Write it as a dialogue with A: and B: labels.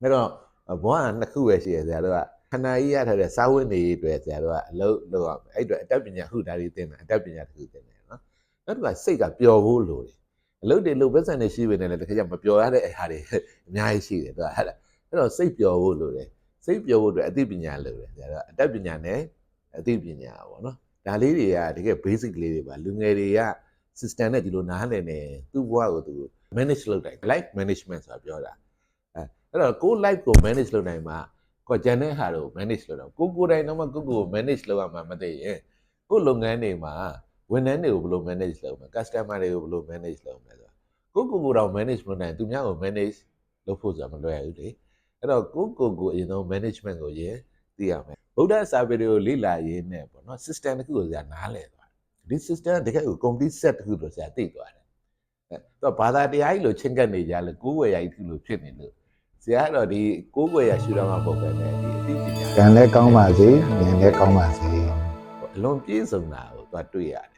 A: အဲ့တော့ဘဝကနှစ်ခုပဲရှိရဆရာတို့ကခန္ဓာကြီးရထားတဲ့စာဝတ်နေရေးအတွက်ဆရာတို့ကအလုပ်လုပ်ရမယ်အဲ့အတွက်အတတ်ပညာအခုဒါတွေသင်တယ်အတတ်ပညာတစ်ခုသင်တယ်နော်နောက်တစ်ခါစိတ်ကပျော်ဖို့လိုတယ်အလုပ်တွေလုပ်ပတ်စံနေရှိပေနဲ့လည်းတစ်ခါကျမပျော်ရတဲ့အခါတွေအများကြီးရှိတယ်သူကဟဲ့လားအဲ့တော့စိတ်ပျော်ဖို့လိုတယ်စိတ်ပျော်ဖို့အတွက်အသိပညာလိုတယ်ဆရာတို့ကအတတ်ပညာနဲ့အသိပညာပေါ့နော်ဒါလေးတွေကတကယ် basic လေးတွေပါလူငယ်တွေက system နဲ့ဒီလိုနားလည်နေသူ့ဘဝကိုသူ manage လုပ်တယ် life management ဆိုတာပြောတာ အဲအဲ့တော့ကိုယ် life ကို manage လုပ်နိုင်မှာကိုယ်ကျန်တဲ့ဟာတွေကို manage လုပ်တော့ကိုကိုယ်တိုင်တော့မှကိုယ့်ကိုယ်ကို manage လုပ်ရမှာမသိရင်ကိုယ်လုပ်ငန်းတွေမှာဝန်ထမ်းတွေကိုဘယ်လို manage လုပ်မလဲ customer တွေကိုဘယ်လို manage လုပ်မလဲဆိုတာကိုယ့်ကိုယ်ကိုယ်တော့ manage မလုပ်နိုင်သူများကို manage လုပ်ဖို့ဆိုတာမလွယ်ဘူးလေအဲ့တော့ကိုယ့်ကိုယ်ကိုယ်အရင်ဆုံး management ကိုရင်သိရမယ်ဗုဒ္ဓစာပေတွေကိုလေ့လာရင်းနဲ့ပေါ့နော် system တစ်ခုကိုဆရာနားလည်သွားတယ်ဒီ system ကတကယ်ကို complete set တစ်ခုလို့ဆရာသိသွားတယ်အဲတော့ဘာသာတရားကြီးလို့ချင်းကပ်နေကြလဲကိုးဝယ်ရကြီးလို့ဖြစ်နေလို့ ဆရာကတော့ဒီကိုးဝယ်ရရှုတော့မှာပုံပဲနဲ့ဒီအသိပညာ
B: ကံလည်းကောင်းပါစေဉာဏ်လည်းကောင်းပါစေ
A: အလွန်ပြည့်စုံတာကိုသူကတွေ့ရတယ်